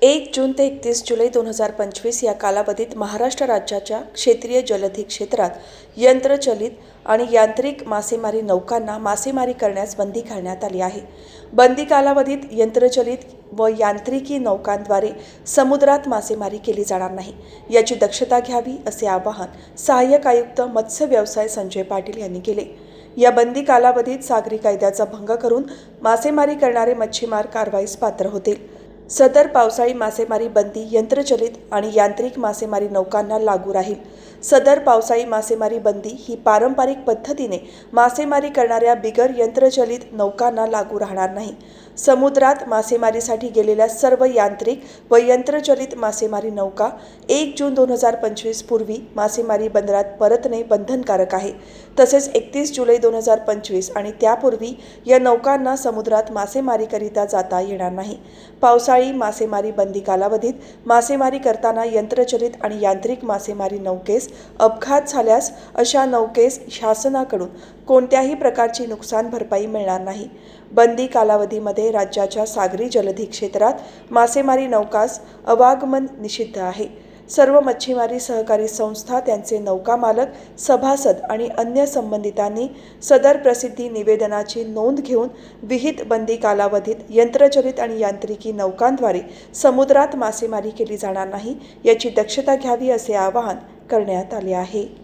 एक जून ते एकतीस जुलै दोन हजार पंचवीस या कालावधीत महाराष्ट्र राज्याच्या क्षेत्रीय जलधी क्षेत्रात यंत्रचलित आणि यांत्रिक मासेमारी नौकांना मासेमारी करण्यास बंदी घालण्यात आली आहे. बंदी कालावधीत यंत्रचलित व यांत्रिकी नौकांद्वारे समुद्रात मासेमारी केली जाणार नाही. याची दक्षता घ्यावी असे आवाहन सहाय्यक आयुक्त मत्स्य व्यवसाय संजय पाटील यांनी केले. या बंदी कालावधीत सागरी कायद्याचा भंग करून मासेमारी करणारे मच्छीमार कारवाईस पात्र होतील. सदर पावसाळी मासेमारी बंदी यंत्रचलित आणि यांत्रिक मासेमारी नौकांना लागू राहील. सदर पावसाळी मासेमारी बंदी ही पारंपरिक पद्धतीने मासेमारी करणाऱ्या बिगर यंत्रचलित नौकांना लागू राहणार नाही. समुद्रात मासेमारीसाठी गेलेल्या सर्व यांत्रिक व यंत्रचलित मासेमारी नौका एक जून दोन हजार पंचवीस पूर्वी मासेमारी बंदरात परतणे बंधनकारक आहे. तसेच एकतीस जुलै दोन हजार पंचवीस आणि त्यापूर्वी या नौकांना समुद्रात मासेमारीकरिता जाता येणार नाही. पावसाळी मासेमारी बंदी कालावधीत मासेमारी करताना यंत्रचलित आणि यांत्रिक मासेमारी नौकेस अपघात झाल्यास अशा नौकेस शासनाकडून कोणत्याही प्रकारची नुकसान भरपाई मिळणार नाही. बंदी कालावधीमध्ये राज्याच्या सागरी जलधी क्षेत्रात मासेमारी नौकास अवागमन निषिद्ध आहे. सर्व मच्छीमारी सहकारी संस्था त्यांचे नौका मालक सभासद आणि अन्य संबंधितांनी सदर प्रसिद्धी निवेदनाची नोंद घेऊन विहित बंदी कालावधीत यंत्रचलित आणि यांत्रिकी नौकांद्वारे समुद्रात मासेमारी केली जाणार नाही याची दक्षता घ्यावी असे आवाहन करण्यात आले आहे.